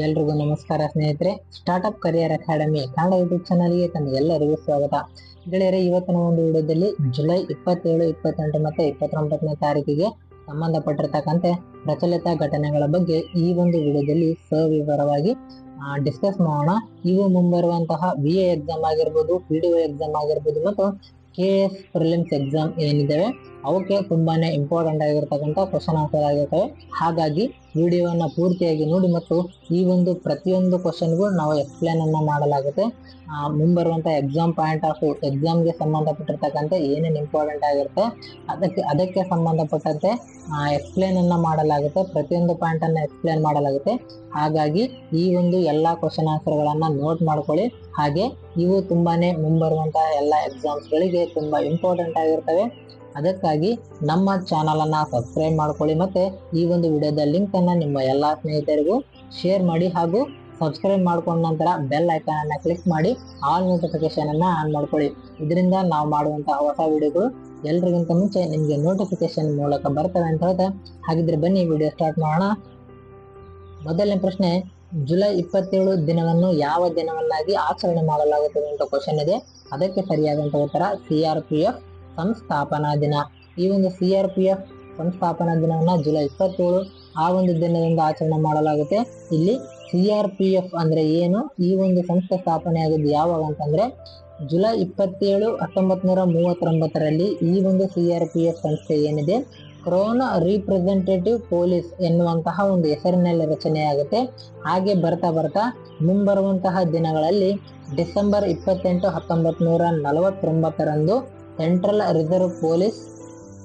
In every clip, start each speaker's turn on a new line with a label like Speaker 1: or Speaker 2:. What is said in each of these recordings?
Speaker 1: ಎಲ್ರಿಗೂ ನಮಸ್ಕಾರ ಸ್ನೇಹಿತರೆ. Startup career academy Kannada YouTube ಚಾನಲ್ಗೆ ಎಲ್ಲರಿಗೂ ಸ್ವಾಗತ. ಗೆಳೆಯರೆ, ಇವತ್ತಿನ ಒಂದು ವಿಡಿಯೋದಲ್ಲಿ ಜುಲೈ ಇಪ್ಪತ್ತೇಳು, ಇಪ್ಪತ್ತೆಂಟು ಮತ್ತು ಇಪ್ಪತ್ತೊಂಬತ್ತನೇ ತಾರೀಕಿಗೆ ಸಂಬಂಧಪಟ್ಟಿರತಕ್ಕಂತೆ ಪ್ರಚಲಿತ ಘಟನೆಗಳ ಬಗ್ಗೆ ಈ ಒಂದು ವಿಡಿಯೋದಲ್ಲಿ ಸವಿವರವಾಗಿ ಡಿಸ್ಕಸ್ ಮಾಡೋಣ. ಇವು ಮುಂಬರುವಂತಹ ಬಿ ಎ ಎಕ್ಸಾಮ್ ಆಗಿರ್ಬೋದು ಪಿ ಡಿ ಒ ಎಕ್ಸಾಮ್ ಆಗಿರ್ಬೋದು ಮತ್ತು ಕೆ ಎಸ್ ಪ್ರಿಲಿಮ್ಸ್ ಎಕ್ಸಾಮ್ ಏನಿದ್ದಾವೆ. ಅವಕ್ಕೆ ತುಂಬಾನೇ ಇಂಪಾರ್ಟೆಂಟ್ ಆಗಿರ್ತಕ್ಕಂಥ ಕ್ವಶನ್ ಆನ್ಸರ್ ಆಗಿರ್ತವೆ ಹಾಗಾಗಿ ವಿಡಿಯೋವನ್ನು ಪೂರ್ತಿಯಾಗಿ ನೋಡಿ ಮತ್ತು ಈ ಒಂದು ಪ್ರತಿಯೊಂದು ಕ್ವಶನ್ಗೂ ನಾವು ಎಕ್ಸ್ಪ್ಲೇನನ್ನು ಮಾಡಲಾಗುತ್ತೆ. ಮುಂಬರುವಂಥ ಎಕ್ಸಾಮ್ ಪಾಯಿಂಟ್ ಆಫ್ ಎಕ್ಸಾಮ್ಗೆ ಸಂಬಂಧಪಟ್ಟಿರ್ತಕ್ಕಂಥ ಏನೇನು ಇಂಪಾರ್ಟೆಂಟ್ ಆಗಿರುತ್ತೆ, ಅದಕ್ಕೆ ಅದಕ್ಕೆ ಸಂಬಂಧಪಟ್ಟಂತೆ ಎಕ್ಸ್ಪ್ಲೇನನ್ನು ಮಾಡಲಾಗುತ್ತೆ, ಪ್ರತಿಯೊಂದು ಪಾಯಿಂಟನ್ನು ಎಕ್ಸ್ಪ್ಲೇನ್ ಮಾಡಲಾಗುತ್ತೆ. ಹಾಗಾಗಿ ಈ ಒಂದು ಎಲ್ಲ ಕ್ವಶನ್ ಆನ್ಸರ್ಗಳನ್ನು ನೋಟ್ ಮಾಡ್ಕೊಳ್ಳಿ. ಹಾಗೆ ಇವು ತುಂಬಾ ಮುಂಬರುವಂತಹ ಎಲ್ಲ ಎಕ್ಸಾಮ್ಸ್ಗಳಿಗೆ ತುಂಬ ಇಂಪಾರ್ಟೆಂಟ್ ಆಗಿರ್ತವೆ. ಅದಕ್ಕಾಗಿ ನಮ್ಮ ಚಾನಲನ್ನು ಸಬ್ಸ್ಕ್ರೈಬ್ ಮಾಡ್ಕೊಳ್ಳಿ ಮತ್ತು ಈ ಒಂದು ವಿಡಿಯೋದ ಲಿಂಕನ್ನು ನಿಮ್ಮ ಎಲ್ಲಾ ಸ್ನೇಹಿತರಿಗೂ ಶೇರ್ ಮಾಡಿ ಹಾಗೂ ಸಬ್ಸ್ಕ್ರೈಬ್ ಮಾಡ್ಕೊಂಡ ನಂತರ ಬೆಲ್ ಐಕಾನ್ ಅನ್ನ ಕ್ಲಿಕ್ ಮಾಡಿ ಆಲ್ ನೋಟಿಫಿಕೇಶನನ್ನು ಆನ್ ಮಾಡ್ಕೊಳ್ಳಿ. ಇದರಿಂದ ನಾವು ಮಾಡುವಂತಹ ಹೊಸ ವಿಡಿಯೋಗಳು ಎಲ್ರಿಗಿಂತ ಮುಂಚೆ ನಿಮಗೆ ನೋಟಿಫಿಕೇಶನ್ ಮೂಲಕ ಬರ್ತವೆ ಅಂತ ಹೇಳ್ತಾ ಹಾಗಿದ್ರೆ ಬನ್ನಿ ವಿಡಿಯೋ ಸ್ಟಾರ್ಟ್ ಮಾಡೋಣ. ಮೊದಲನೇ ಪ್ರಶ್ನೆ, ಜುಲೈ ಇಪ್ಪತ್ತೇಳು ದಿನವನ್ನು ಯಾವ ದಿನವನ್ನಾಗಿ ಆಚರಣೆ ಮಾಡಲಾಗುತ್ತದೆ ಅಂತ ಕ್ವಶನ್ ಇದೆ. ಅದಕ್ಕೆ ಸರಿಯಾದಂಥ ಉತ್ತರ ಸಿ ಆರ್ ಪಿ ಎಫ್ ಸಂಸ್ಥಾಪನಾ ದಿನ. ಈ ಒಂದು ಸಿ ಆರ್ ಪಿ ಎಫ್ ಸಂಸ್ಥಾಪನಾ ದಿನವನ್ನು ಜುಲೈ ಇಪ್ಪತ್ತೇಳು ಆ ಒಂದು ದಿನದಿಂದ ಆಚರಣೆ ಮಾಡಲಾಗುತ್ತೆ. ಇಲ್ಲಿ ಸಿ ಆರ್ ಪಿ ಎಫ್ ಅಂದರೆ ಏನು? ಈ ಒಂದು ಸಂಸ್ಥೆ ಸ್ಥಾಪನೆ ಆಗಿದ್ದು ಯಾವಾಗ ಅಂತಂದರೆ ಜುಲೈ ಇಪ್ಪತ್ತೇಳು ಹತ್ತೊಂಬತ್ತು ನೂರ ಮೂವತ್ತೊಂಬತ್ತರಲ್ಲಿ ಈ ಒಂದು ಸಿ ಆರ್ ಪಿ ಎಫ್ ಸಂಸ್ಥೆ ಏನಿದೆ? ಕ್ರೋನ ರಿಪ್ರೆಸೆಂಟೇಟಿವ್ ಪೊಲೀಸ್ ಎನ್ನುವಂತಹ ಒಂದು ಹೆಸರಿನಲ್ಲಿ ರಚನೆಯಾಗುತ್ತೆ. ಹಾಗೆ ಬರ್ತಾ ಬರ್ತಾ ಮುಂಬರುವಂತಹ ದಿನಗಳಲ್ಲಿ ಡಿಸೆಂಬರ್ ಇಪ್ಪತ್ತೆಂಟು ಹತ್ತೊಂಬತ್ತು ನೂರ ನಲವತ್ತೊಂಬತ್ತರಂದು ಸೆಂಟ್ರಲ್ ರಿಸರ್ವ್ ಪೊಲೀಸ್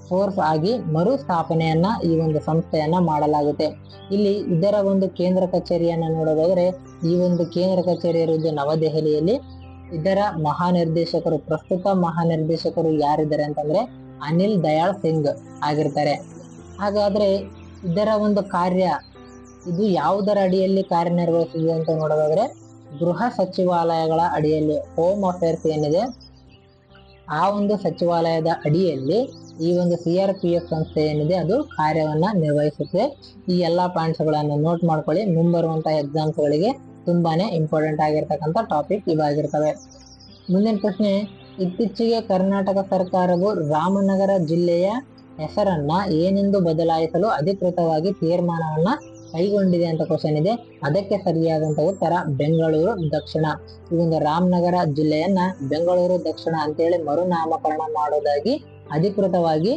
Speaker 1: ಫೋರ್ಸ್ ಆಗಿ ಮರು ಸ್ಥಾಪನೆಯನ್ನ ಈ ಒಂದು ಸಂಸ್ಥೆಯನ್ನ ಮಾಡಲಾಗುತ್ತೆ. ಇಲ್ಲಿ ಇದರ ಒಂದು ಕೇಂದ್ರ ಕಚೇರಿಯನ್ನ ನೋಡೋದಾದ್ರೆ, ಈ ಒಂದು ಕೇಂದ್ರ ಕಚೇರಿ ಇರುವುದು ನವದೆಹಲಿಯಲ್ಲಿ. ಇದರ ಮಹಾನಿರ್ದೇಶಕರು, ಪ್ರಸ್ತುತ ಮಹಾನಿರ್ದೇಶಕರು ಯಾರಿದ್ದಾರೆ ಅಂತಂದ್ರೆ, ಅನಿಲ್ ದಯಾಳ್ ಸಿಂಗ್ ಆಗಿರ್ತಾರೆ. ಹಾಗಾದ್ರೆ ಇದರ ಒಂದು ಕಾರ್ಯ, ಇದು ಯಾವುದರ ಅಡಿಯಲ್ಲಿ ಕಾರ್ಯನಿರ್ವಹಿಸಿದೆ ಅಂತ ನೋಡೋದಾದ್ರೆ, ಗೃಹ ಸಚಿವಾಲಯಗಳ ಅಡಿಯಲ್ಲಿ. ಹೋಮ್ ಅಫೇರ್ಸ್ ಏನಿದೆ ಆ ಒಂದು ಸಚಿವಾಲಯದ ಅಡಿಯಲ್ಲಿ ಈ ಒಂದು ಸಿ ಆರ್ ಪಿ ಎಫ್ ಸಂಸ್ಥೆ ಏನಿದೆ, ಅದು ಕಾರ್ಯವನ್ನ ನಿರ್ವಹಿಸುತ್ತೆ. ಈ ಎಲ್ಲಾ ಪಾಯಿಂಟ್ಸ್ಗಳನ್ನು ನೋಟ್ ಮಾಡ್ಕೊಳ್ಳಿ. ಮುಂಬರುವಂತಹ ಎಕ್ಸಾಮ್ಸ್ ಗಳಿಗೆ ತುಂಬಾನೇ ಇಂಪಾರ್ಟೆಂಟ್ ಆಗಿರ್ತಕ್ಕಂಥ ಟಾಪಿಕ್ ಇವಾಗಿರ್ತವೆ ಮುಂದಿನ ಪ್ರಶ್ನೆ, ಇತ್ತೀಚೆಗೆ ಕರ್ನಾಟಕ ಸರ್ಕಾರವು ರಾಮನಗರ ಜಿಲ್ಲೆಯ ಹೆಸರನ್ನ ಏನೆಂದು ಬದಲಾಯಿಸಲು ಅಧಿಕೃತವಾಗಿ ತೀರ್ಮಾನವನ್ನ ಕೈಗೊಂಡಿದೆ ಅಂತ ಕ್ವಶನ್ ಇದೆ. ಅದಕ್ಕೆ ಸರಿಯಾದಂತ ಉತ್ತರ ಬೆಂಗಳೂರು ದಕ್ಷಿಣ. ಒಂದು ರಾಮನಗರ ಜಿಲ್ಲೆಯನ್ನ ಬೆಂಗಳೂರು ದಕ್ಷಿಣ ಅಂತೇಳಿ ಮರುನಾಮಕರಣ ಮಾಡೋದಾಗಿ ಅಧಿಕೃತವಾಗಿ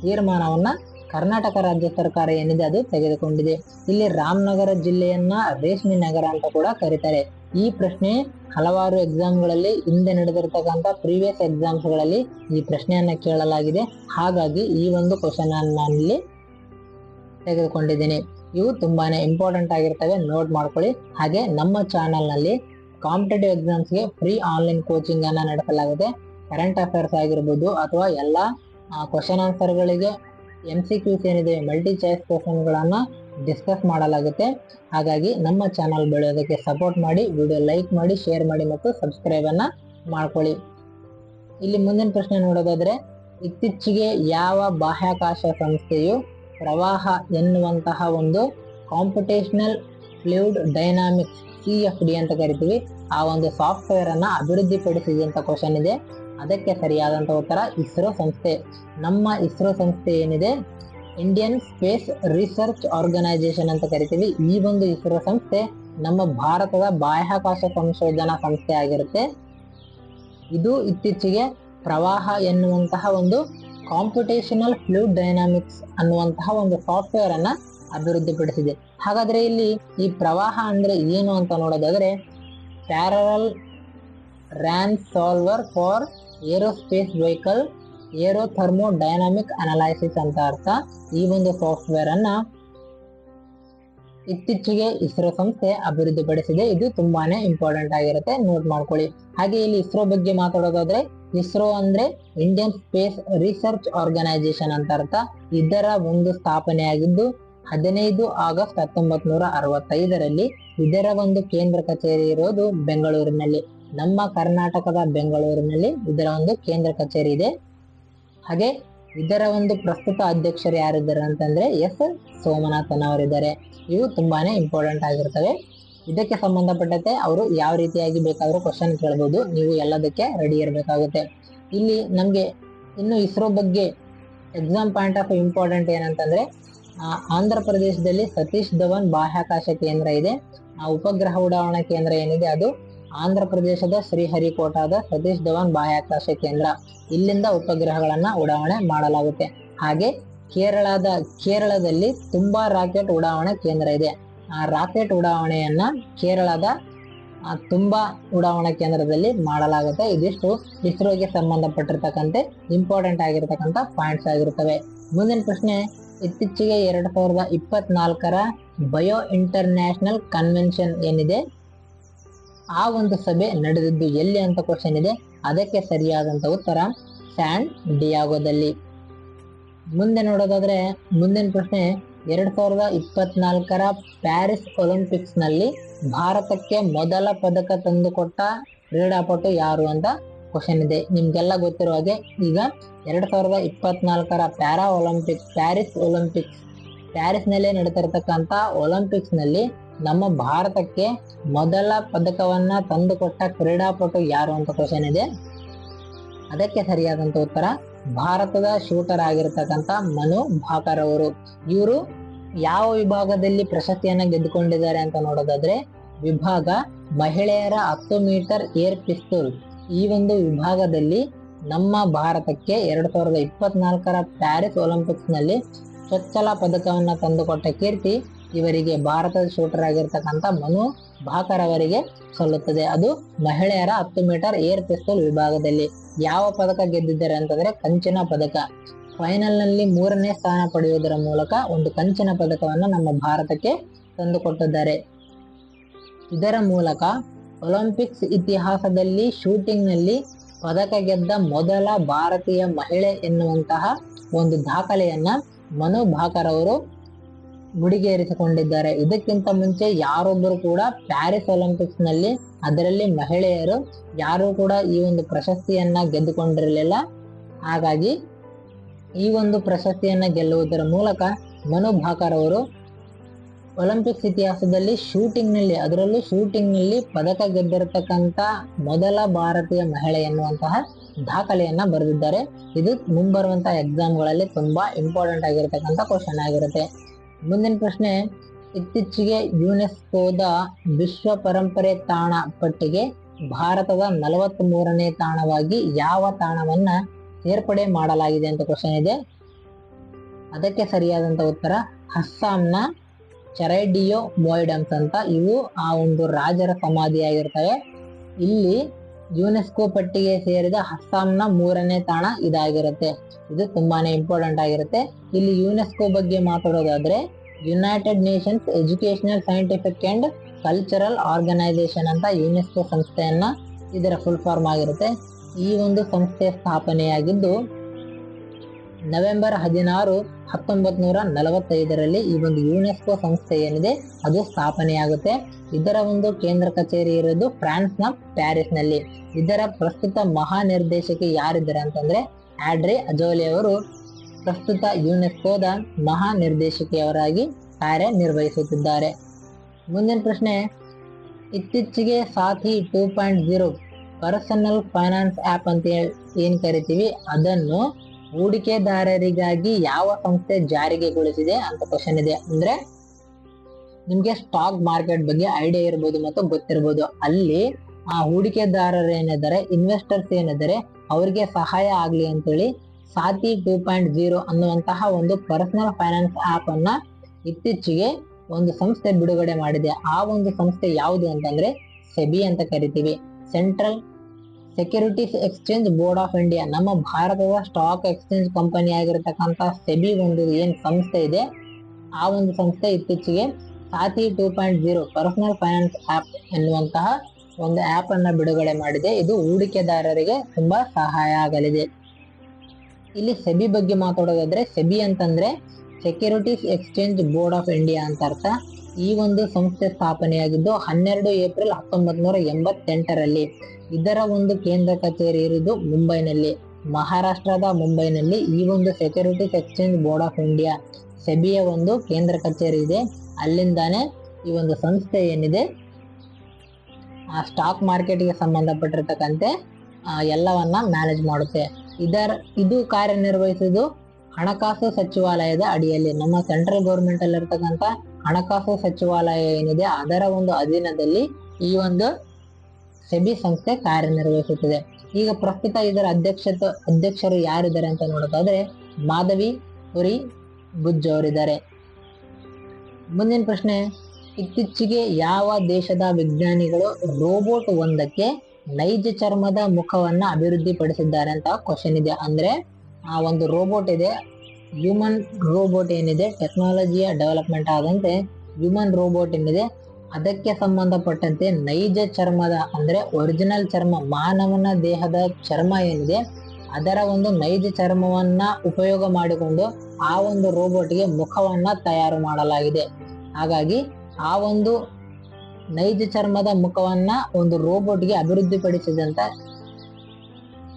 Speaker 1: ತೀರ್ಮಾನವನ್ನ ಕರ್ನಾಟಕ ರಾಜ್ಯ ಸರ್ಕಾರ ಏನಿದೆ ಅದು ತೆಗೆದುಕೊಂಡಿದೆ. ಇಲ್ಲಿ ರಾಮನಗರ ಜಿಲ್ಲೆಯನ್ನ ರೇಷ್ಮೆ ನಗರ ಅಂತ ಕೂಡ ಕರೀತಾರೆ. ಈ ಪ್ರಶ್ನೆ ಹಲವಾರು ಎಕ್ಸಾಮ್ಗಳಲ್ಲಿ ಹಿಂದೆ ನಡೆದಿರ್ತಕ್ಕಂಥ ಪ್ರೀವಿಯಸ್ ಎಕ್ಸಾಮ್ಸ್ಗಳಲ್ಲಿ ಈ ಪ್ರಶ್ನೆಯನ್ನ ಕೇಳಲಾಗಿದೆ. ಹಾಗಾಗಿ ಈ ಒಂದು ಕ್ವಶನ್ ಅನ್ನ ಇಲ್ಲಿ ತೆಗೆದುಕೊಂಡಿದ್ದೀನಿ. ಇವು ತುಂಬಾನೇ ಇಂಪಾರ್ಟೆಂಟ್ ಆಗಿರ್ತವೆ. ನೋಟ್ ಮಾಡ್ಕೊಳ್ಳಿ. ಹಾಗೆ ನಮ್ಮ ಚಾನೆಲ್ನಲ್ಲಿ ಕಾಂಪಿಟೇಟಿವ್ ಎಕ್ಸಾಮ್ಸ್ಗೆ ಫ್ರೀ ಆನ್ಲೈನ್ ಕೋಚಿಂಗ್ ಅನ್ನ ನಡೆಸಲಾಗಿದೆ ಕರೆಂಟ್ ಅಫೇರ್ಸ್ ಆಗಿರ್ಬೋದು ಅಥವಾ ಎಲ್ಲ ಕ್ವಶನ್ ಆನ್ಸರ್ಗಳಿಗೆ ಎಂ ಸಿ ಕ್ಯೂಸ್ ಏನಿದೆ ಮಲ್ಟಿ ಚಾಯ್ಸ್ ಕ್ವಶನ್ಗಳನ್ನು ಡಿಸ್ಕಸ್ ಮಾಡಲಾಗುತ್ತೆ. ಹಾಗಾಗಿ ನಮ್ಮ ಚಾನಲ್ ಬೆಳೆಯೋದಕ್ಕೆ ಸಪೋರ್ಟ್ ಮಾಡಿ ವಿಡಿಯೋ ಲೈಕ್ ಮಾಡಿ ಶೇರ್ ಮಾಡಿ ಮತ್ತು ಸಬ್ಸ್ಕ್ರೈಬನ್ನು ಮಾಡ್ಕೊಳ್ಳಿ. ಇಲ್ಲಿ ಮುಂದಿನ ಪ್ರಶ್ನೆ ನೋಡೋದಾದರೆ, ಇತ್ತೀಚೆಗೆ ಯಾವ ಬಾಹ್ಯಾಕಾಶ ಸಂಸ್ಥೆಯು ಪ್ರವಾಹ ಎನ್ನುವಂತಹ ಒಂದು computational fluid dynamics C F D ಅಂತ ಕರಿತೀವಿ. ಆ ಒಂದು ಸಾಫ್ಟ್ವೇರ್ ಅನ್ನ ಅಭಿವೃದ್ಧಿಪಡಿಸಿದೆ ಅಂತ ಕ್ವಶನ್ ಇದೆ. ಅದಕ್ಕೆ ಸರಿಯಾದಂತ ಉತ್ತರ ಇಸ್ರೋ ಸಂಸ್ಥೆ. ನಮ್ಮ ಇಸ್ರೋ ಸಂಸ್ಥೆ ಏನಿದೆ? ಇಂಡಿಯನ್ ಸ್ಪೇಸ್ ರಿಸರ್ಚ್ ಆರ್ಗನೈಸೇಷನ್ ಅಂತ ಕರಿತೀವಿ. ಈ ಒಂದು ಇಸ್ರೋ ಸಂಸ್ಥೆ ನಮ್ಮ ಭಾರತದ ಬಾಹ್ಯಾಕಾಶ ಸಂಶೋಧನಾ ಸಂಸ್ಥೆ ಆಗಿರುತ್ತೆ. ಇದು ಇತ್ತೀಚೆಗೆ ಪ್ರವಾಹ ಎನ್ನುವಂತಹ ಒಂದು ಕಾಂಪಿಟೇಷನಲ್ ಫ್ಲೂಡ್ ಡೈನಾಮಿಕ್ಸ್ ಅನ್ನುವಂತಹ ಒಂದು ಸಾಫ್ಟ್ವೇರ್ ಅನ್ನ ಅಭಿವೃದ್ಧಿಪಡಿಸಿದೆ. ಹಾಗಾದ್ರೆ ಇಲ್ಲಿ ಈ ಪ್ರವಾಹ ಅಂದ್ರೆ ಏನು ಅಂತ ನೋಡೋದಾದ್ರೆ parallel RANS solver for aerospace vehicle aerothermodynamic analysis ಅಂತ ಅರ್ಥ ಈ ಒಂದು ಸಾಫ್ಟ್ವೇರ್ ಅನ್ನ ಇತ್ತೀಚೆಗೆ ಇಸ್ರೋ ಸಂಸ್ಥೆ ಅಭಿವೃದ್ಧಿಪಡಿಸಿದೆ. ಇದು ತುಂಬಾನೇ ಇಂಪಾರ್ಟೆಂಟ್ ಆಗಿರುತ್ತೆ. ನೋಟ್ ಮಾಡ್ಕೊಳ್ಳಿ. ಹಾಗೆ ಇಲ್ಲಿ ಇಸ್ರೋ ಬಗ್ಗೆ ಮಾತಾಡೋದಾದ್ರೆ, ಇಸ್ರೋ ಅಂದ್ರೆ ಇಂಡಿಯನ್ ಸ್ಪೇಸ್ ರಿಸರ್ಚ್ ಆರ್ಗನೈಸೇಷನ್ ಅಂತ ಅರ್ಥ. ಇದರ ಒಂದು ಸ್ಥಾಪನೆಯಾಗಿದ್ದು, ಹದಿನೈದು ಆಗಸ್ಟ್ ಹತ್ತೊಂಬತ್ ನೂರ ಅರವತ್ತೈದರಲ್ಲಿ ಇದರ ಒಂದು ಕೇಂದ್ರ ಕಚೇರಿ ಇರೋದು ಬೆಂಗಳೂರಿನಲ್ಲಿ. ನಮ್ಮ ಕರ್ನಾಟಕದ ಬೆಂಗಳೂರಿನಲ್ಲಿ ಇದರ ಒಂದು ಕೇಂದ್ರ ಕಚೇರಿ ಇದೆ. ಹಾಗೆ ಇದರ ಒಂದು ಪ್ರಸ್ತುತ ಅಧ್ಯಕ್ಷರು ಯಾರಿದ್ದಾರೆ ಅಂತಂದ್ರೆ ಎಸ್ ಸೋಮನಾಥನ್ ಅವರಿದ್ದಾರೆ. ಇವು ತುಂಬಾನೇ ಇಂಪಾರ್ಟೆಂಟ್ ಆಗಿರ್ತವೆ. ಇದಕ್ಕೆ ಸಂಬಂಧಪಟ್ಟಂತೆ ಅವರು ಯಾವ ರೀತಿಯಾಗಿ ಬೇಕಾದರೂ ಕ್ವಶನ್ ಕೇಳ್ಬೋದು. ನೀವು ಎಲ್ಲದಕ್ಕೆ ರೆಡಿ ಇರಬೇಕಾಗುತ್ತೆ. ಇಲ್ಲಿ ನಮಗೆ ಇನ್ನು ಇಸ್ರೋ ಬಗ್ಗೆ ಎಕ್ಸಾಮ್ ಪಾಯಿಂಟ್ ಆಫ್ ಇಂಪಾರ್ಟೆಂಟ್ ಏನಂತಂದ್ರೆ ಆಂಧ್ರ ಪ್ರದೇಶದಲ್ಲಿ ಸತೀಶ್ ಧವನ್ ಬಾಹ್ಯಾಕಾಶ ಕೇಂದ್ರ ಇದೆ. ಆ, ಉಪಗ್ರಹ ಉಡಾವಣಾ ಕೇಂದ್ರ ಏನಿದೆ ಅದು ಆಂಧ್ರ ಪ್ರದೇಶದ ಶ್ರೀಹರಿಕೋಟಾದ ಸತೀಶ್ ಧವನ್ ಬಾಹ್ಯಾಕಾಶ ಕೇಂದ್ರ. ಇಲ್ಲಿಂದ ಉಪಗ್ರಹಗಳನ್ನು ಉಡಾವಣೆ ಮಾಡಲಾಗುತ್ತೆ. ಹಾಗೆ ಕೇರಳದ, ಕೇರಳದಲ್ಲಿ ತುಂಬಾ ರಾಕೆಟ್ ಉಡಾವಣೆ ಕೇಂದ್ರ ಇದೆ. ಆ ರಾಕೆಟ್ ಉಡಾವಣೆಯನ್ನ ಕೇರಳದ ತುಂಬಾ ಉಡಾವಣಾ ಕೇಂದ್ರದಲ್ಲಿ ಮಾಡಲಾಗುತ್ತೆ. ಇದಿಷ್ಟು. ಇಸ್ರೋಗೆ ಸಂಬಂಧಪಟ್ಟಿರ್ತಕ್ಕಂತೆ ಇಂಪಾರ್ಟೆಂಟ್ ಆಗಿರ್ತಕ್ಕಂಥ ಪಾಯಿಂಟ್ಸ್ ಆಗಿರುತ್ತವೆ. ಮುಂದಿನ ಪ್ರಶ್ನೆ, ಇತ್ತೀಚೆಗೆ ಎರಡು ಸಾವಿರದ ಇಪ್ಪತ್ನಾಲ್ಕರ ಬಯೋ ಇಂಟರ್ನ್ಯಾಷನಲ್ ಕನ್ವೆನ್ಷನ್ ಏನಿದೆ? ಆ ಒಂದು ಸಭೆ ನಡೆದಿದ್ದು ಎಲ್ಲಿ ಅಂತ ಕ್ವಶನ್ ಇದೆ. ಅದಕ್ಕೆ ಸರಿಯಾದಂತ ಉತ್ತರ ಸ್ಯಾನ್ ಡಿಯಾಗೋದಲ್ಲಿ. ಮುಂದೆ ನೋಡೋದಾದ್ರೆ ಮುಂದಿನ ಪ್ರಶ್ನೆ ಎರಡ್ ಸಾವಿರದ ಇಪ್ಪತ್ನಾಲ್ಕರ ಪ್ಯಾರಿಸ್ ಒಲಿಂಪಿಕ್ಸ್ನಲ್ಲಿ ಭಾರತಕ್ಕೆ ಮೊದಲ ಪದಕ ತಂದುಕೊಟ್ಟ ಕ್ರೀಡಾಪಟು ಯಾರು ಅಂತ ಕ್ವಶನ್ ಇದೆ. ನಿಮ್ಗೆಲ್ಲ ಗೊತ್ತಿರೋ ಹಾಗೆ ಈಗ ಎರಡ್ ಸಾವಿರದ ಇಪ್ಪತ್ನಾಲ್ಕರ ಪ್ಯಾರಾ ಒಲಿಂಪಿಕ್ಸ್ ಪ್ಯಾರಿಸ್ ಒಲಿಂಪಿಕ್ಸ್ ಪ್ಯಾರಿಸ್ನಲ್ಲಿ ನಡೀತಿರ್ತಕ್ಕಂಥ ಒಲಿಂಪಿಕ್ಸ್ನಲ್ಲಿ ನಮ್ಮ ಭಾರತಕ್ಕೆ ಮೊದಲ ಪದಕವನ್ನ ತಂದುಕೊಟ್ಟ ಕ್ರೀಡಾಪಟು ಯಾರು ಅಂತ ಕ್ವಶನ್ ಇದೆ. ಅದಕ್ಕೆ ಸರಿಯಾದಂತ ಉತ್ತರ, ಭಾರತದ ಶೂಟರ್ ಆಗಿರತಕ್ಕಂತ ಮನು ಭಾಕರ್ ಅವರು. ಇವರು ಯಾವ ವಿಭಾಗದಲ್ಲಿ ಪ್ರಶಸ್ತಿಯನ್ನ ಗೆದ್ದುಕೊಂಡಿದ್ದಾರೆ ಅಂತ ನೋಡೋದಾದ್ರೆ, ವಿಭಾಗ ಮಹಿಳೆಯರ ಹತ್ತು ಮೀಟರ್ ಏರ್ ಪಿಸ್ತೂಲ್ ಈ ಒಂದು ವಿಭಾಗದಲ್ಲಿ ನಮ್ಮ ಭಾರತಕ್ಕೆ ಎರಡ್ ಸಾವಿರದ ಇಪ್ಪತ್ನಾಲ್ಕರ ಪ್ಯಾರಿಸ್ ಒಲಿಂಪಿಕ್ಸ್ನಲ್ಲಿ ಚೊಚ್ಚಲ ಪದಕವನ್ನ ತಂದುಕೊಟ್ಟ ಕೀರ್ತಿ ಇವರಿಗೆ ಭಾರತದ ಶೂಟರ್ ಆಗಿರ್ತಕ್ಕಂಥ ಮನು ಭಾಕರ್ ಅವರಿಗೆ ಸಲ್ಲುತ್ತದೆ. ಅದು ಮಹಿಳೆಯರ ಹತ್ತು ಮೀಟರ್ ಏರ್ ಪಿಸ್ತೂಲ್ ವಿಭಾಗದಲ್ಲಿ ಯಾವ ಪದಕ ಗೆದ್ದಿದ್ದಾರೆ ಅಂತಂದ್ರೆ ಕಂಚಿನ ಪದಕ. ಫೈನಲ್ನಲ್ಲಿ ಮೂರನೇ ಸ್ಥಾನ ಪಡೆಯುವುದರ ಮೂಲಕ ಒಂದು ಕಂಚಿನ ಪದಕವನ್ನು ನಮ್ಮ ಭಾರತಕ್ಕೆ ತಂದುಕೊಟ್ಟಿದ್ದಾರೆ. ಇದರ ಮೂಲಕ ಒಲಿಂಪಿಕ್ಸ್ ಇತಿಹಾಸದಲ್ಲಿ ಶೂಟಿಂಗ್ನಲ್ಲಿ ಪದಕ ಗೆದ್ದ ಮೊದಲ ಭಾರತೀಯ ಮಹಿಳೆ ಎನ್ನುವಂತಹ ಒಂದು ದಾಖಲೆಯನ್ನ ಮನು ಭಾಕರ್ ಅವರು ಮುಡಿಗೇರಿಸಿಕೊಂಡಿದ್ದಾರೆ ಇದಕ್ಕಿಂತ ಮುಂಚೆ ಯಾರೊಬ್ಬರು ಕೂಡ ಪ್ಯಾರಿಸ್ ಒಲಿಂಪಿಕ್ಸ್ನಲ್ಲಿ ಅದರಲ್ಲಿ ಮಹಿಳೆಯರು ಯಾರು ಕೂಡ ಈ ಒಂದು ಪ್ರಶಸ್ತಿಯನ್ನ ಗೆದ್ದುಕೊಂಡಿರಲಿಲ್ಲ. ಹಾಗಾಗಿ ಈ ಒಂದು ಪ್ರಶಸ್ತಿಯನ್ನ ಗೆಲ್ಲುವುದರ ಮೂಲಕ ಮನು ಭಾಕರ್ ಅವರು ಒಲಿಂಪಿಕ್ಸ್ ಇತಿಹಾಸದಲ್ಲಿ ಶೂಟಿಂಗ್ನಲ್ಲಿ, ಅದರಲ್ಲೂ ಶೂಟಿಂಗ್ನಲ್ಲಿ ಪದಕ ಗೆದ್ದಿರತಕ್ಕಂತ ಮೊದಲ ಭಾರತೀಯ ಮಹಿಳೆ ಎನ್ನುವಂತಹ ದಾಖಲೆಯನ್ನ ಬರೆದಿದ್ದಾರೆ. ಇದು ಮುಂಬರುವಂತಹ ಎಕ್ಸಾಮ್ಗಳಲ್ಲಿ ತುಂಬಾ ಇಂಪಾರ್ಟೆಂಟ್ ಆಗಿರತಕ್ಕಂತ ಕ್ವಶನ್ ಆಗಿರುತ್ತೆ. ಮುಂದಿನ ಪ್ರಶ್ನೆ, ಇತ್ತೀಚೆಗೆ ಯುನೆಸ್ಕೋದ ವಿಶ್ವ ಪರಂಪರೆ ತಾಣ ಪಟ್ಟಿಗೆ ಭಾರತದ ನಲವತ್ತ್ ಮೂರನೇ ತಾಣವಾಗಿ ಯಾವ ತಾಣವನ್ನ ಸೇರ್ಪಡೆ ಮಾಡಲಾಗಿದೆ ಅಂತ ಕ್ವಶನ್ ಇದೆ. ಅದಕ್ಕೆ ಸರಿಯಾದಂತ ಉತ್ತರ, ಅಸ್ಸಾಂನ ಚರೈಡಿಯೋ ಮೊಯ್ಡಮ್ಸ್ ಅಂತ ಇವು ಆ ಒಂದು ರಾಜರ ಸಮಾಧಿಯಾಗಿರ್ತವೆ. ಇಲ್ಲಿ ಯುನೆಸ್ಕೋ ಪಟ್ಟಿಗೆ ಸೇರಿದ ಅಸ್ಸಾಂನ ಮೂರನೇ ತಾಣ ಇದಾಗಿರುತ್ತೆ. ಇದು ತುಂಬಾನೇ ಇಂಪಾರ್ಟೆಂಟ್ ಆಗಿರುತ್ತೆ. ಇಲ್ಲಿ ಯುನೆಸ್ಕೋ ಬಗ್ಗೆ ಮಾತಾಡೋದಾದ್ರೆ United Nations Educational Scientific and Cultural Organization ಅಂತ ಯುನೆಸ್ಕೋ ಸಂಸ್ಥೆಯನ್ನ ಇದರ ಫುಲ್ ಫಾರ್ಮ್ ಆಗಿರುತ್ತೆ. ಈ ಒಂದು ಸಂಸ್ಥೆ ಸ್ಥಾಪನೆಯಾಗಿದ್ದು ನವೆಂಬರ್ ಹದಿನಾರು ಹತ್ತೊಂಬತ್ ನೂರ ನಲವತ್ತೈದರಲ್ಲಿ ಈ ಒಂದು ಯುನೆಸ್ಕೋ ಸಂಸ್ಥೆ ಏನಿದೆ, ಅದು ಸ್ಥಾಪನೆಯಾಗುತ್ತೆ. ಇದರ ಒಂದು ಕೇಂದ್ರ ಕಚೇರಿ ಇರೋದು ಫ್ರಾನ್ಸ್ನ ಪ್ಯಾರಿಸ್ನಲ್ಲಿ ಇದರ ಪ್ರಸ್ತುತ ಮಹಾ ನಿರ್ದೇಶಕಿ ಯಾರಿದ್ದಾರೆ ಅಂತಂದ್ರೆ, ಆಡ್ರೆ ಅಜೋಲೆ ಅವರು ಪ್ರಸ್ತುತ ಯುನೆಸ್ಕೋದ ಮಹಾ ನಿರ್ದೇಶಕಿಯವರಾಗಿ ಕಾರ್ಯನಿರ್ವಹಿಸುತ್ತಿದ್ದಾರೆ. ಮುಂದಿನ ಪ್ರಶ್ನೆ, ಇತ್ತೀಚೆಗೆ Saathi two point zero personal finance app ಅಂತ ಏನ್ ಕರಿತೀವಿ, ಅದನ್ನು ಹೂಡಿಕೆದಾರರಿಗಾಗಿ ಯಾವ ಸಂಸ್ಥೆ ಜಾರಿಗೆಗೊಳಿಸಿದೆ ಅಂತ ಕ್ವಶನ್ ಇದೆ. ಅಂದ್ರೆ ನಿಮ್ಗೆ ಸ್ಟಾಕ್ ಮಾರ್ಕೆಟ್ ಬಗ್ಗೆ ಐಡಿಯಾ ಇರ್ಬೋದು ಮತ್ತು ಗೊತ್ತಿರ್ಬೋದು. ಅಲ್ಲಿ ಆ ಹೂಡಿಕೆದಾರರು ಏನಿದ್ದಾರೆ ಇನ್ವೆಸ್ಟರ್ಸ್ ಏನಿದ್ದಾರೆ, ಅವರಿಗೆ ಸಹಾಯ ಆಗ್ಲಿ ಅಂತೇಳಿ ಸಾತಿ ಟೂ ಪಾಯಿಂಟ್ ಜೀರೋ ಅನ್ನುವಂತಹ ಒಂದು ಪರ್ಸನಲ್ ಫೈನಾನ್ಸ್ ಆಪ್ ಅನ್ನ ಇತ್ತೀಚೆಗೆ ಒಂದು ಸಂಸ್ಥೆ ಬಿಡುಗಡೆ ಮಾಡಿದೆ. ಆ ಒಂದು ಸಂಸ್ಥೆ ಯಾವುದು ಅಂತಂದ್ರೆ ಸೆಬಿ ಅಂತ ಕರಿತೀವಿ. Central Securities Exchange Board of India ನಮ್ಮ ಭಾರತದ ಸ್ಟಾಕ್ ಎಕ್ಸ್ಚೇಂಜ್ ಕಂಪನಿ ಆಗಿರತಕ್ಕಂಥ ಸೆಬಿ ಒಂದು ಏನು ಸಂಸ್ಥೆ ಇದೆ? ಆ ಒಂದು ಸಂಸ್ಥೆ ಇತ್ತೀಚೆಗೆ Saathi two point zero personal finance app ಎನ್ನುವಂತಹ ಒಂದು ಆಪ್ ಅನ್ನು ಬಿಡುಗಡೆ ಮಾಡಿದೆ. ಇದು ಹೂಡಿಕೆದಾರರಿಗೆ ತುಂಬಾ ಸಹಾಯ ಆಗಲಿದೆ. ಇಲ್ಲಿ ಸೆಬಿ ಬಗ್ಗೆ ಮಾತಾಡೋದಾದರೆ ಸೆಬಿ ಅಂತಂದ್ರೆ Securities Exchange Board of India ಅಂತ ಅರ್ಥ. ಈ ಒಂದು ಸಂಸ್ಥೆ ಸ್ಥಾಪನೆಯಾಗಿದ್ದು ಹನ್ನೆರಡು ಏಪ್ರಿಲ್ ಹತ್ತೊಂಬತ್ ನೂರ ಎಂಬತ್ತೆಂಟರಲ್ಲಿ. ಇದರ ಒಂದು ಕೇಂದ್ರ ಕಚೇರಿ ಇರುವುದು ಮುಂಬೈನಲ್ಲಿ. ಮಹಾರಾಷ್ಟ್ರದ ಮುಂಬೈನಲ್ಲಿ ಈ ಒಂದು Securities Exchange Board of India ಸೆಬಿಯ ಒಂದು ಕೇಂದ್ರ ಕಚೇರಿ ಇದೆ. ಅಲ್ಲಿಂದಾನೇ ಈ ಒಂದು ಸಂಸ್ಥೆ ಏನಿದೆ, ಆ ಸ್ಟಾಕ್ ಮಾರ್ಕೆಟ್ಗೆ ಸಂಬಂಧಪಟ್ಟಿರ್ತಕ್ಕಂತೆ ಎಲ್ಲವನ್ನ ಮ್ಯಾನೇಜ್ ಮಾಡುತ್ತೆ. ಇದರ, ಇದು ಕಾರ್ಯನಿರ್ವಹಿಸುವುದು ಹಣಕಾಸು ಸಚಿವಾಲಯದ ಅಡಿಯಲ್ಲಿ. ನಮ್ಮ ಸೆಂಟ್ರಲ್ ಗೌರ್ಮೆಂಟ್ ಅಲ್ಲಿ ಇರ್ತಕ್ಕಂಥ ಹಣಕಾಸು ಸಚಿವಾಲಯ ಏನಿದೆ, ಅದರ ಒಂದು ಅಧೀನದಲ್ಲಿ ಈ ಒಂದು ಸೆಬಿ ಸಂಸ್ಥೆ ಕಾರ್ಯನಿರ್ವಹಿಸುತ್ತದೆ. ಈಗ ಪ್ರಸ್ತುತ ಇದರ ಅಧ್ಯಕ್ಷತ, ಅಧ್ಯಕ್ಷರು ಯಾರಿದ್ದಾರೆ ಅಂತ ನೋಡೋದಾದ್ರೆ, ಮಾಧವಿ ಪುರಿ ಬುಜ್ ಅವರಿದ್ದಾರೆ. ಮುಂದಿನ ಪ್ರಶ್ನೆ, ಇತ್ತೀಚೆಗೆ ಯಾವ ದೇಶದ ವಿಜ್ಞಾನಿಗಳು ರೋಬೋಟ್ ಒಂದಕ್ಕೆ ನೈಜ ಚರ್ಮದ ಮುಖವನ್ನ ಅಭಿವೃದ್ಧಿಪಡಿಸಿದ್ದಾರೆ ಅಂತ ಕ್ವಶನ್ ಇದೆ. ಅಂದ್ರೆ, ಆ ಒಂದು ರೋಬೋಟ್ ಇದೆ ಹ್ಯೂಮನ್ ರೋಬೋಟ್ ಏನಿದೆ ಟೆಕ್ನಾಲಜಿಯ ಡೆವಲಪ್ಮೆಂಟ್ ಆದಂತೆ ಹ್ಯೂಮನ್ ರೋಬೋಟ್ ಏನಿದೆ, ಅದಕ್ಕೆ ಸಂಬಂಧಪಟ್ಟಂತೆ ನೈಜ ಚರ್ಮದ ಅಂದರೆ ಒರಿಜಿನಲ್ ಚರ್ಮ, ಮಾನವನ ದೇಹದ ಚರ್ಮ ಏನಿದೆ, ಅದರ ಒಂದು ನೈಜ ಚರ್ಮವನ್ನ ಉಪಯೋಗ ಮಾಡಿಕೊಂಡು ಆ ಒಂದು ರೋಬೋಟ್ಗೆ ಮುಖವನ್ನ ತಯಾರು ಮಾಡಲಾಗಿದೆ. ಹಾಗಾಗಿ ಆ ಒಂದು ನೈಜ ಚರ್ಮದ ಮುಖವನ್ನ ಒಂದು ರೋಬೋಟ್ಗೆ ಅಭಿವೃದ್ಧಿಪಡಿಸಿದಂತ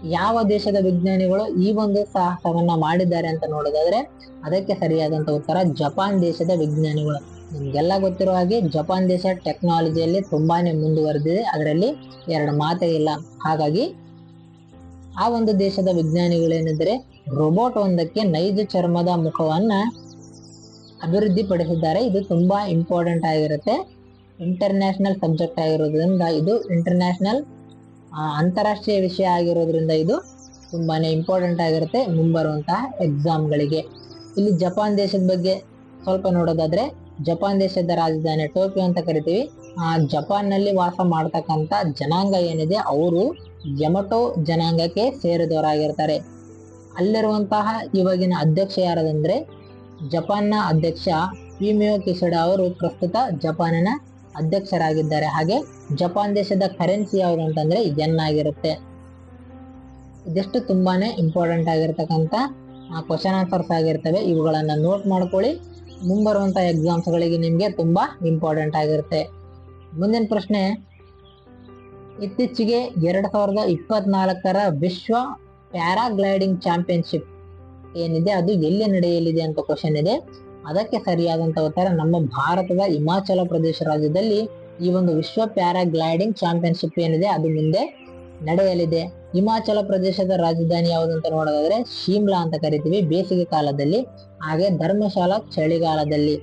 Speaker 1: ಯಾವ ದೇಶದ ವಿಜ್ಞಾನಿಗಳು ಈ ಒಂದು ಸಾಹಸವನ್ನ ಮಾಡಿದ್ದಾರೆ ಅಂತ ನೋಡೋದಾದ್ರೆ ಅದಕ್ಕೆ ಸರಿಯಾದಂತ ಉತ್ತರ ಜಪಾನ್ ದೇಶದ ವಿಜ್ಞಾನಿಗಳು. ನಿಮ್ಗೆಲ್ಲ ಗೊತ್ತಿರೋ ಹಾಗೆ ಜಪಾನ್ ದೇಶ ಟೆಕ್ನಾಲಜಿಯಲ್ಲಿ ತುಂಬಾನೇ ಮುಂದುವರೆದಿದೆ. ಅದರಲ್ಲಿ ಎರಡು ಮಾತೇ ಇಲ್ಲ. ಹಾಗಾಗಿ ಆ ಒಂದು ದೇಶದ ವಿಜ್ಞಾನಿಗಳೇನಿದ್ರೆ ರೋಬೋಟ್ ಒಂದಕ್ಕೆ ನೈಜ ಚರ್ಮದ ಮುಖವನ್ನ ಅಭಿವೃದ್ಧಿಪಡಿಸಿದ್ದಾರೆ. ಇದು ತುಂಬಾ ಇಂಪಾರ್ಟೆಂಟ್ ಆಗಿರುತ್ತೆ. ಇಂಟರ್ನ್ಯಾಷನಲ್ ಸಬ್ಜೆಕ್ಟ್ ಆಗಿರೋದ್ರಿಂದ ಇದು ಇಂಟರ್ನ್ಯಾಷನಲ್ ಅಂತಾರಾಷ್ಟ್ರೀಯ ವಿಷಯ ಆಗಿರೋದ್ರಿಂದ ಇದು ತುಂಬಾನೇ ಇಂಪಾರ್ಟೆಂಟ್ ಆಗಿರುತ್ತೆ ಮುಂಬರುವಂತಹ ಎಕ್ಸಾಮ್ಗಳಿಗೆ ಇಲ್ಲಿ ಜಪಾನ್ ದೇಶದ ಬಗ್ಗೆ ಸ್ವಲ್ಪ ನೋಡೋದಾದ್ರೆ, ಜಪಾನ್ ದೇಶದ ರಾಜಧಾನಿ ಟೋಕಿಯೋ ಅಂತ ಕರಿತೀವಿ. ಆ ಜಪಾನ್ನಲ್ಲಿ ವಾಸ ಮಾಡ್ತಕ್ಕಂಥ ಜನಾಂಗ ಏನಿದೆ, ಅವರು ಯಮಟೋ ಜನಾಂಗಕ್ಕೆ ಸೇರಿದವರಾಗಿರ್ತಾರೆ. ಅಲ್ಲಿರುವಂತಹ ಇವಾಗಿನ ಅಧ್ಯಕ್ಷ ಯಾರದಂದ್ರೆ, ಜಪಾನ್ನ ಅಧ್ಯಕ್ಷ ಕಿಶಿಡಾ ಅವರು ಪ್ರಸ್ತುತ ಜಪಾನಿನ ಅಧ್ಯಕ್ಷರಾಗಿದ್ದಾರೆ. ಹಾಗೆ ಜಪಾನ್ ದೇಶದ ಕರೆನ್ಸಿ ಯಾವುದು ಅಂತಂದ್ರೆ ಎನ್ ಆಗಿರುತ್ತೆ? ಇದಿಷ್ಟು ತುಂಬಾನೇ ಇಂಪಾರ್ಟೆಂಟ್ ಆಗಿರ್ತಕ್ಕಂಥ ಕ್ವಶನ್ ಆನ್ಸರ್ಸ್ ಆಗಿರ್ತವೆ. ಇವುಗಳನ್ನ ನೋಟ್ ಮಾಡ್ಕೊಳ್ಳಿ. ಮುಂಬರುವಂತಹ ಎಕ್ಸಾಮ್ಸ್ ಗಳಿಗೆ ನಿಮ್ಗೆ ತುಂಬಾ ಇಂಪಾರ್ಟೆಂಟ್ ಆಗಿರುತ್ತೆ. ಮುಂದಿನ ಪ್ರಶ್ನೆ, ಇತ್ತೀಚೆಗೆ ಎರಡ್ ಸಾವಿರದ ಇಪ್ಪತ್ನಾಲ್ಕರ ವಿಶ್ವ ಪ್ಯಾರಾಗ್ಲೈಡಿಂಗ್ ಚಾಂಪಿಯನ್ಶಿಪ್ ಏನಿದೆ? ಅದು ಎಲ್ಲಿ ನಡೆಯಲಿದೆ ಅಂತ ಕ್ವಶನ್ ಇದೆ. ಅದಕ್ಕೆ ಸರಿಯಾದಂತ ಉತ್ತರ ನಮ್ಮ ಭಾರತದ ಹಿಮಾಚಲ ಪ್ರದೇಶ ರಾಜ್ಯದಲ್ಲಿ ಈ ಒಂದು ವಿಶ್ವ ಪ್ಯಾರಾಗ್ಲೈಡಿಂಗ್ ಚಾಂಪಿಯನ್ಶಿಪ್ ಏನಿದೆ, ಅದು ಮುಂದೆ ನಡೆಯಲಿದೆ. ಹಿಮಾಚಲ ಪ್ರದೇಶದ ರಾಜಧಾನಿ ಯಾವುದಂತ ನೋಡೋದಾದ್ರೆ ಶಿಮ್ಲಾ ಅಂತ ಕರಿತೀವಿ ಬೇಸಿಗೆ ಕಾಲದಲ್ಲಿ, ಹಾಗೆ ಧರ್ಮಶಾಲಾ ಚಳಿಗಾಲದಲ್ಲಿ.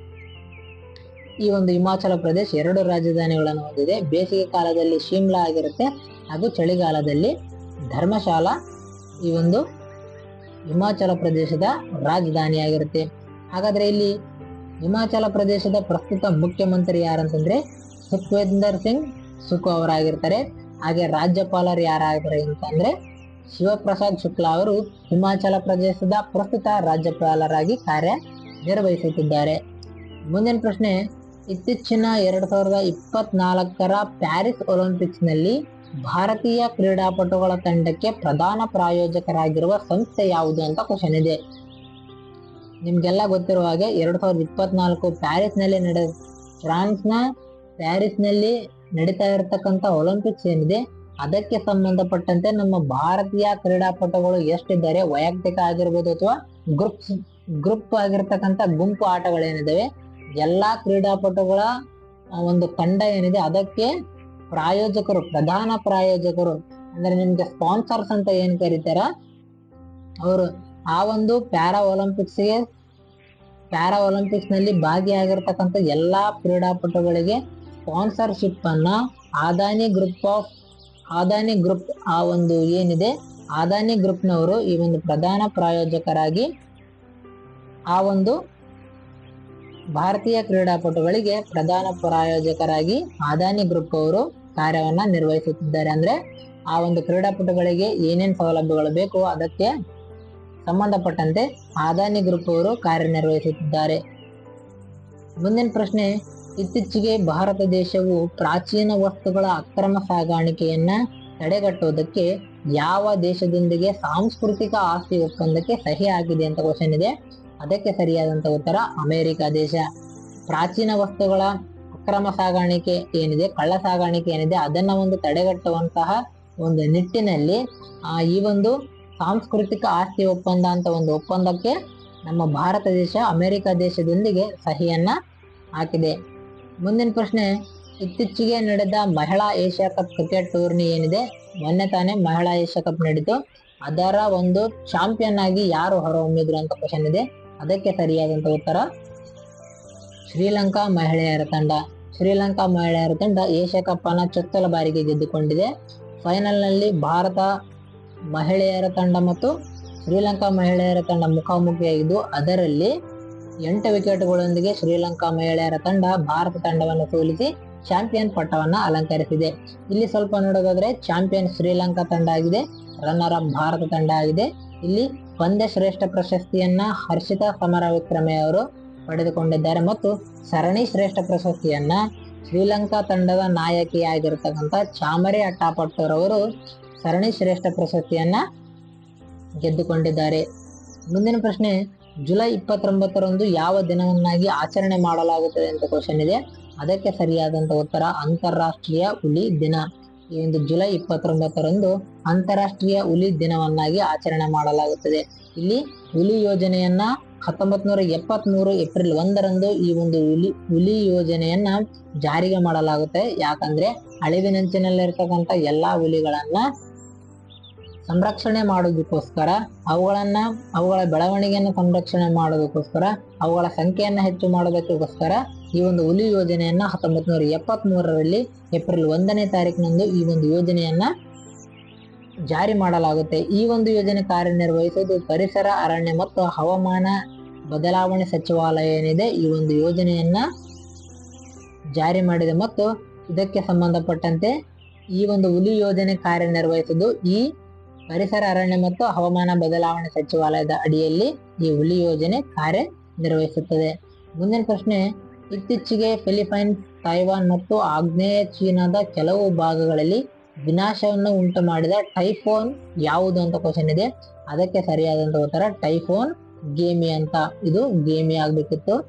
Speaker 1: ಈ ಒಂದು ಹಿಮಾಚಲ ಪ್ರದೇಶ ಎರಡು ರಾಜಧಾನಿಗಳನ್ನು ಹೊಂದಿದೆ. ಬೇಸಿಗೆ ಕಾಲದಲ್ಲಿ ಶಿಮ್ಲಾ ಆಗಿರುತ್ತೆ, ಹಾಗೂ ಚಳಿಗಾಲದಲ್ಲಿ ಧರ್ಮಶಾಲಾ ಈ ಒಂದು ಹಿಮಾಚಲ ಪ್ರದೇಶದ ರಾಜಧಾನಿಯಾಗಿರುತ್ತೆ. ಹಾಗಾದ್ರೆ ಇಲ್ಲಿ ಹಿಮಾಚಲ ಪ್ರದೇಶದ ಪ್ರಸ್ತುತ ಮುಖ್ಯಮಂತ್ರಿ ಯಾರಂತಂದ್ರೆ ಸುಖ್ವೇಂದರ್ ಸಿಂಗ್ ಸುಖು ಅವರಾಗಿರ್ತಾರೆ. ಹಾಗೆ ರಾಜ್ಯಪಾಲರು ಯಾರಾಗಿದ್ದಾರೆ ಅಂತಂದ್ರೆ ಶಿವಪ್ರಸಾದ್ ಶುಕ್ಲಾ ಅವರು ಹಿಮಾಚಲ ಪ್ರದೇಶದ ಪ್ರಸ್ತುತ ರಾಜ್ಯಪಾಲರಾಗಿ ಕಾರ್ಯ ನಿರ್ವಹಿಸುತ್ತಿದ್ದಾರೆ ಮುಂದಿನ ಪ್ರಶ್ನೆ, ಇತ್ತೀಚಿನ ಎರಡ್ ಸಾವಿರದ ಇಪ್ಪತ್ನಾಲ್ಕರ ಪ್ಯಾರಿಸ್ ಒಲಿಂಪಿಕ್ಸ್ನಲ್ಲಿ ಭಾರತೀಯ ಕ್ರೀಡಾಪಟುಗಳ ತಂಡಕ್ಕೆ ಪ್ರಧಾನ ಪ್ರಾಯೋಜಕರಾಗಿರುವ ಸಂಸ್ಥೆ ಯಾವುದು ಅಂತ ಕ್ವಶನ್ ಇದೆ. ನಿಮ್ಗೆಲ್ಲ ಗೊತ್ತಿರುವ ಹಾಗೆ ಎರಡ್ ಸಾವಿರದ ಇಪ್ಪತ್ನಾಲ್ಕು ಪ್ಯಾರಿಸ್ನಲ್ಲಿ ನಡೆ ಫ್ರಾನ್ಸ್ನ ಪ್ಯಾರಿಸ್ನಲ್ಲಿ ನಡೀತಾ ಇರತಕ್ಕಂತ ಒಲಿಂಪಿಕ್ಸ್ ಏನಿದೆ, ಅದಕ್ಕೆ ಸಂಬಂಧಪಟ್ಟಂತೆ ನಮ್ಮ ಭಾರತೀಯ ಕ್ರೀಡಾಪಟುಗಳು ಎಷ್ಟಿದ್ದಾರೆ, ವೈಯಕ್ತಿಕ ಆಗಿರ್ಬೋದು ಅಥವಾ ಗ್ರೂಪ್ ಗ್ರೂಪ್ ಆಗಿರ್ತಕ್ಕಂಥ ಗುಂಪು ಆಟಗಳೇನಿದಾವೆ ಎಲ್ಲಾ ಕ್ರೀಡಾಪಟುಗಳ ಒಂದು ತಂಡ ಏನಿದೆ, ಅದಕ್ಕೆ ಪ್ರಾಯೋಜಕರು, ಪ್ರಧಾನ ಪ್ರಾಯೋಜಕರು, ಅಂದ್ರೆ ನಿಮ್ಗೆ ಸ್ಪಾನ್ಸರ್ಸ್ ಅಂತ ಏನ್ ಕರೀತಾರ, ಅವರು ಆ ಒಂದು ಪ್ಯಾರಾ ಒಲಿಂಪಿಕ್ಸ್ಗೆ ಪ್ಯಾರಾ ಒಲಿಂಪಿಕ್ಸ್ನಲ್ಲಿ ಭಾಗಿಯಾಗಿರ್ತಕ್ಕಂಥ ಎಲ್ಲಾ ಕ್ರೀಡಾಪಟುಗಳಿಗೆ ಸ್ಪಾನ್ಸರ್ಶಿಪ್ ಅನ್ನ Adani group of Adani group ಆ ಒಂದು ಏನಿದೆ ಆದಾನಿ ಗ್ರೂಪ್ನವರು ಈ ಒಂದು ಪ್ರಧಾನ ಪ್ರಾಯೋಜಕರಾಗಿ ಆ ಒಂದು ಭಾರತೀಯ ಕ್ರೀಡಾಪಟುಗಳಿಗೆ ಪ್ರಧಾನ ಪ್ರಾಯೋಜಕರಾಗಿ ಅದಾನಿ ಗ್ರೂಪ್ ಅವರು ಕಾರ್ಯವನ್ನ ನಿರ್ವಹಿಸುತ್ತಿದ್ದಾರೆ. ಅಂದ್ರೆ ಆ ಒಂದು ಕ್ರೀಡಾಪಟುಗಳಿಗೆ ಏನೇನು ಸೌಲಭ್ಯಗಳು ಬೇಕು ಅದಕ್ಕೆ ಸಂಬಂಧಪಟ್ಟಂತೆ ಆದಾನಿ ಗ್ರೂಪ್ ಅವರು ಕಾರ್ಯನಿರ್ವಹಿಸುತ್ತಿದ್ದಾರೆ. ಮುಂದಿನ ಪ್ರಶ್ನೆ, ಇತ್ತೀಚೆಗೆ ಭಾರತ ದೇಶವು ಪ್ರಾಚೀನ ವಸ್ತುಗಳ ಅಕ್ರಮ ಸಾಗಾಣಿಕೆಯನ್ನ ತಡೆಗಟ್ಟುವುದಕ್ಕೆ ಯಾವ ದೇಶದೊಂದಿಗೆ ಸಾಂಸ್ಕೃತಿಕ ಆಸ್ತಿ ಒಪ್ಪಂದಕ್ಕೆ ಸಹಿ ಆಗಿದೆ ಅಂತ ಕ್ವಶನ್ ಇದೆ. ಅದಕ್ಕೆ ಸರಿಯಾದಂತ ಉತ್ತರ, ಅಮೆರಿಕ ದೇಶ. ಪ್ರಾಚೀನ ವಸ್ತುಗಳ ಅಕ್ರಮ ಸಾಗಾಣಿಕೆ ಏನಿದೆ, ಕಳ್ಳ ಸಾಗಾಣಿಕೆ ಏನಿದೆ, ಅದನ್ನ ಒಂದು ತಡೆಗಟ್ಟುವಂತಹ ಒಂದು ನಿಟ್ಟಿನಲ್ಲಿ ಈ ಒಂದು ಸಾಂಸ್ಕೃತಿಕ ಆಸ್ತಿ ಒಪ್ಪಂದ ಅಂತ ಒಂದು ಒಪ್ಪಂದಕ್ಕೆ ನಮ್ಮ ಭಾರತ ದೇಶ, ಅಮೆರಿಕ ದೇಶದೊಂದಿಗೆ ಸಹಿಯನ್ನ ಹಾಕಿದೆ. ಮುಂದಿನ ಪ್ರಶ್ನೆ, ಇತ್ತೀಚೆಗೆ ನಡೆದ ಮಹಿಳಾ ಏಷ್ಯಾ ಕಪ್ ಕ್ರಿಕೆಟ್ ಟೂರ್ನಿ ಏನಿದೆ? ಮೊನ್ನೆ ತಾನೇ ಮಹಿಳಾ ಏಷ್ಯಾ ಕಪ್ ನಡೀತು. ಅದರ ಒಂದು ಚಾಂಪಿಯನ್ ಆಗಿ ಯಾರು ಹೊರಹೊಮ್ಮಿದ್ರು ಅಂತ ಕ್ವಶನ್ ಇದೆ. ಅದಕ್ಕೆ ಸರಿಯಾದಂತ ಉತ್ತರ, ಶ್ರೀಲಂಕಾ ಮಹಿಳೆಯರ ತಂಡ. ಶ್ರೀಲಂಕಾ ಮಹಿಳೆಯರ ತಂಡ ಏಷ್ಯಾ ಕಪ್ ಅನ್ನ ಚೊಚ್ಚಲ ಬಾರಿಗೆ ಗೆದ್ದುಕೊಂಡಿದೆ. ಫೈನಲ್ನಲ್ಲಿ ಭಾರತ ಮಹಿಳೆಯರ ತಂಡ ಮತ್ತು ಶ್ರೀಲಂಕಾ ಮಹಿಳೆಯರ ತಂಡ ಮುಖಾಮುಖಿಯಾಗಿದ್ದು, ಅದರಲ್ಲಿ ಎಂಟು ವಿಕೆಟ್ಗಳೊಂದಿಗೆ ಶ್ರೀಲಂಕಾ ಮಹಿಳೆಯರ ತಂಡ ಭಾರತ ತಂಡವನ್ನು ಸೋಲಿಸಿ ಚಾಂಪಿಯನ್ ಪಟ್ಟವನ್ನು ಅಲಂಕರಿಸಿದೆ. ಇಲ್ಲಿ ಸ್ವಲ್ಪ ನೋಡೋದಾದ್ರೆ ಚಾಂಪಿಯನ್ ಶ್ರೀಲಂಕಾ ತಂಡ ಆಗಿದೆ ರನ್ನರ್ ಅಪ್ ಭಾರತ ತಂಡ ಆಗಿದೆ. ಇಲ್ಲಿ ಪಂದ್ಯ ಶ್ರೇಷ್ಠ ಪ್ರಶಸ್ತಿಯನ್ನ ಹರ್ಷಿತಾ ಸಮರ ವಿಕ್ರಮೆ ಅವರು ಪಡೆದುಕೊಂಡಿದ್ದಾರೆ ಮತ್ತು ಸರಣಿ ಶ್ರೇಷ್ಠ ಪ್ರಶಸ್ತಿಯನ್ನ ಶ್ರೀಲಂಕಾ ತಂಡದ ನಾಯಕಿಯಾಗಿರ್ತಕ್ಕಂಥ ಚಾಮರಿ ಅಟ್ಟಾಪಟ್ಟರವರು ಸರಣಿ ಶ್ರೇಷ್ಠ ಪ್ರಶಸ್ತಿಯನ್ನ ಗೆದ್ದುಕೊಂಡಿದ್ದಾರೆ. ಮುಂದಿನ ಪ್ರಶ್ನೆ, ಜುಲೈ ಇಪ್ಪತ್ತೊಂಬತ್ತರಂದು ಯಾವ ದಿನವನ್ನಾಗಿ ಆಚರಣೆ ಮಾಡಲಾಗುತ್ತದೆ ಅಂತ ಕ್ವಶನ್ ಇದೆ. ಅದಕ್ಕೆ ಸರಿಯಾದಂತ ಉತ್ತರ, ಅಂತಾರಾಷ್ಟ್ರೀಯ ಹುಲಿ ದಿನ. ಈ ಒಂದು ಜುಲೈ ಇಪ್ಪತ್ತೊಂಬತ್ತರಂದು ಅಂತಾರಾಷ್ಟ್ರೀಯ ಹುಲಿ ದಿನವನ್ನಾಗಿ ಆಚರಣೆ ಮಾಡಲಾಗುತ್ತದೆ. ಇಲ್ಲಿ ಹುಲಿ ಯೋಜನೆಯನ್ನ ಹತ್ತೊಂಬತ್ ನೂರ ಎಪ್ಪತ್ತ್ ಮೂರು ಏಪ್ರಿಲ್ ಒಂದರಂದು ಈ ಒಂದು ಹುಲಿ ಹುಲಿ ಯೋಜನೆಯನ್ನ ಜಾರಿಗೆ ಮಾಡಲಾಗುತ್ತೆ. ಯಾಕಂದ್ರೆ, ಅಳಿವಿನಂಚಿನಲ್ಲಿರ್ತಕ್ಕಂಥ ಎಲ್ಲಾ ಹುಲಿಗಳನ್ನ ಸಂರಕ್ಷಣೆ ಮಾಡೋದಕ್ಕೋಸ್ಕರ ಅವುಗಳನ್ನ, ಅವುಗಳ ಬೆಳವಣಿಗೆಯನ್ನು ಸಂರಕ್ಷಣೆ ಮಾಡೋದಕ್ಕೋಸ್ಕರ, ಅವುಗಳ ಸಂಖ್ಯೆಯನ್ನು ಹೆಚ್ಚು ಮಾಡೋದಕ್ಕೋಸ್ಕರ ಈ ಒಂದು ಹುಲಿ ಯೋಜನೆಯನ್ನ ಹತ್ತೊಂಬತ್ತು ನೂರ ಎಪ್ಪತ್ತ್ ಮೂರರಲ್ಲಿ ಏಪ್ರಿಲ್ ಒಂದನೇ ತಾರೀಕಿನಂದು ಈ ಒಂದು ಯೋಜನೆಯನ್ನ ಜಾರಿ ಮಾಡಲಾಗುತ್ತೆ. ಈ ಒಂದು ಯೋಜನೆ ಕಾರ್ಯನಿರ್ವಹಿಸುವುದು ಪರಿಸರ, ಅರಣ್ಯ ಮತ್ತು ಹವಾಮಾನ ಬದಲಾವಣೆ ಸಚಿವಾಲಯ ಏನಿದೆ, ಈ ಒಂದು ಯೋಜನೆಯನ್ನ ಜಾರಿ ಮಾಡಿದೆ. ಮತ್ತು ಇದಕ್ಕೆ ಸಂಬಂಧಪಟ್ಟಂತೆ ಈ ಒಂದು ಹುಲಿ ಯೋಜನೆ ಕಾರ್ಯನಿರ್ವಹಿಸುವುದು ಈ ಪರಿಸರ ಅರಣ್ಯ ಮತ್ತು ಹವಾಮಾನ ಬದಲಾವಣೆ ಸಚಿವಾಲಯದ ಅಡಿಯಲ್ಲಿ ಈ ಹುಲಿ ಯೋಜನೆ ಕಾರ್ಯ ನಿರ್ವಹಿಸುತ್ತದೆ. ಮುಂದಿನ ಪ್ರಶ್ನೆ, ಇತ್ತೀಚೆಗೆ ಫಿಲಿಪೈನ್ಸ್, ತೈವಾನ್ ಮತ್ತು ಆಗ್ನೇಯ ಚೀನಾದ ಕೆಲವು ಭಾಗಗಳಲ್ಲಿ ವಿನಾಶವನ್ನು ಉಂಟು ಮಾಡಿದ ಟೈಫೋನ್ ಯಾವುದು ಅಂತ ಕ್ವಶನ್ ಇದೆ. ಅದಕ್ಕೆ ಸರಿಯಾದಂತ ಉತ್ತರ, ಟೈಫೋನ್ ಗೇಮಿ ಅಂತ. ಇದು ಗೇಮಿ ಆಗ್ಬೇಕಿತ್ತು.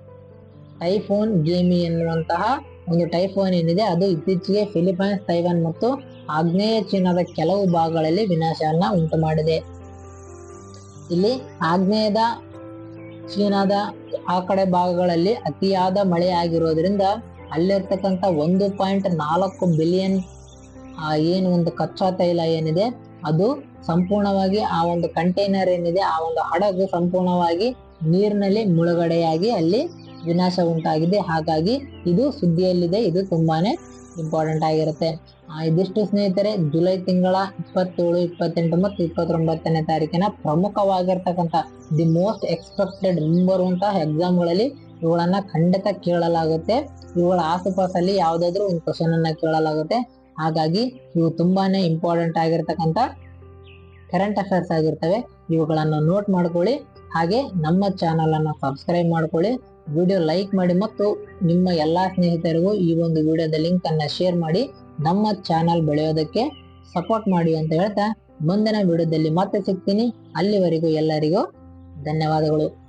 Speaker 1: ಟೈಫೋನ್ ಗೇಮಿ ಎನ್ನುವಂತಹ ಒಂದು ಟೈಫೋನ್ ಏನಿದೆ, ಅದು ಇತ್ತೀಚೆಗೆ ಫಿಲಿಪೈನ್ಸ್, ತೈವಾನ್ ಮತ್ತು ಆಗ್ನೇಯ ಚೀನಾದ ಕೆಲವು ಭಾಗಗಳಲ್ಲಿ ವಿನಾಶವನ್ನ ಉಂಟು ಮಾಡಿದೆ ಇಲ್ಲಿ ಆಗ್ನೇಯದ ಚೀನಾದ ಆ ಕಡೆ ಭಾಗಗಳಲ್ಲಿ ಅತಿಯಾದ ಮಳೆ ಆಗಿರೋದ್ರಿಂದ ಅಲ್ಲಿರ್ತಕ್ಕಂಥ ಒಂದು ಪಾಯಿಂಟ್ ನಾಲ್ಕು ಬಿಲಿಯನ್ ಏನು ಒಂದು ಕಚ್ಚಾ ತೈಲ ಏನಿದೆ, ಅದು ಸಂಪೂರ್ಣವಾಗಿ ಆ ಒಂದು ಕಂಟೈನರ್ ಏನಿದೆ, ಆ ಒಂದು ಹಡಗು ಸಂಪೂರ್ಣವಾಗಿ ನೀರಿನಲ್ಲಿ ಮುಳುಗಡೆಯಾಗಿ ಅಲ್ಲಿ ವಿನಾಶ ಉಂಟಾಗಿದೆ. ಹಾಗಾಗಿ ಇದು ಸುದ್ದಿಯಲ್ಲಿದೆ, ಇದು ತುಂಬಾನೇ ಇಂಪಾರ್ಟೆಂಟ್ ಆಗಿರುತ್ತೆ. ಇದಿಷ್ಟು ಸ್ನೇಹಿತರೆ, ಜುಲೈ ತಿಂಗಳ ಇಪ್ಪತ್ತೇಳು, ಇಪ್ಪತ್ತೆಂಟು ಮತ್ತು ಇಪ್ಪತ್ತೊಂಬತ್ತನೇ ತಾರೀಕಿನ ಪ್ರಮುಖವಾಗಿರ್ತಕ್ಕಂಥ ದಿ ಮೋಸ್ಟ್ ಎಕ್ಸ್ಪೆಕ್ಟೆಡ್ ಮುಂಬರುವಂತಹ ಎಕ್ಸಾಮ್ಗಳಲ್ಲಿ ಇವುಗಳನ್ನ ಖಂಡಿತ ಕೇಳಲಾಗುತ್ತೆ. ಇವುಗಳ ಆಸುಪಾಸಲ್ಲಿ ಯಾವುದಾದ್ರೂ ಒಂದು ಕ್ವಶನ್ ಅನ್ನ ಕೇಳಲಾಗುತ್ತೆ. ಹಾಗಾಗಿ ಇವು ತುಂಬಾನೇ ಇಂಪಾರ್ಟೆಂಟ್ ಆಗಿರ್ತಕ್ಕಂಥ ಕರೆಂಟ್ ಅಫೇರ್ಸ್ ಆಗಿರ್ತವೆ. ಇವುಗಳನ್ನು ನೋಟ್ ಮಾಡ್ಕೊಳ್ಳಿ. ಹಾಗೆ ನಮ್ಮ ಚಾನಲ್ ಅನ್ನು ಸಬ್ಸ್ಕ್ರೈಬ್ ಮಾಡ್ಕೊಳ್ಳಿ. ವಿಡಿಯೋ ಲೈಕ್ ಮಾಡಿ ಮತ್ತು ನಿಮ್ಮ ಎಲ್ಲಾ ಸ್ನೇಹಿತರಿಗೂ ಈ ಒಂದು ವಿಡಿಯೋದ ಲಿಂಕ್ ಅನ್ನ ಶೇರ್ ಮಾಡಿ ನಮ್ಮ ಚಾನಲ್ ಬೆಳೆಯೋದಕ್ಕೆ ಸಪೋರ್ಟ್ ಮಾಡಿ ಅಂತ ಹೇಳ್ತಾ ಮುಂದಿನ ವಿಡಿಯೋದಲ್ಲಿ ಮತ್ತೆ ಸಿಗ್ತೀನಿ. ಅಲ್ಲಿವರೆಗೂ ಎಲ್ಲರಿಗೂ ಧನ್ಯವಾದಗಳು.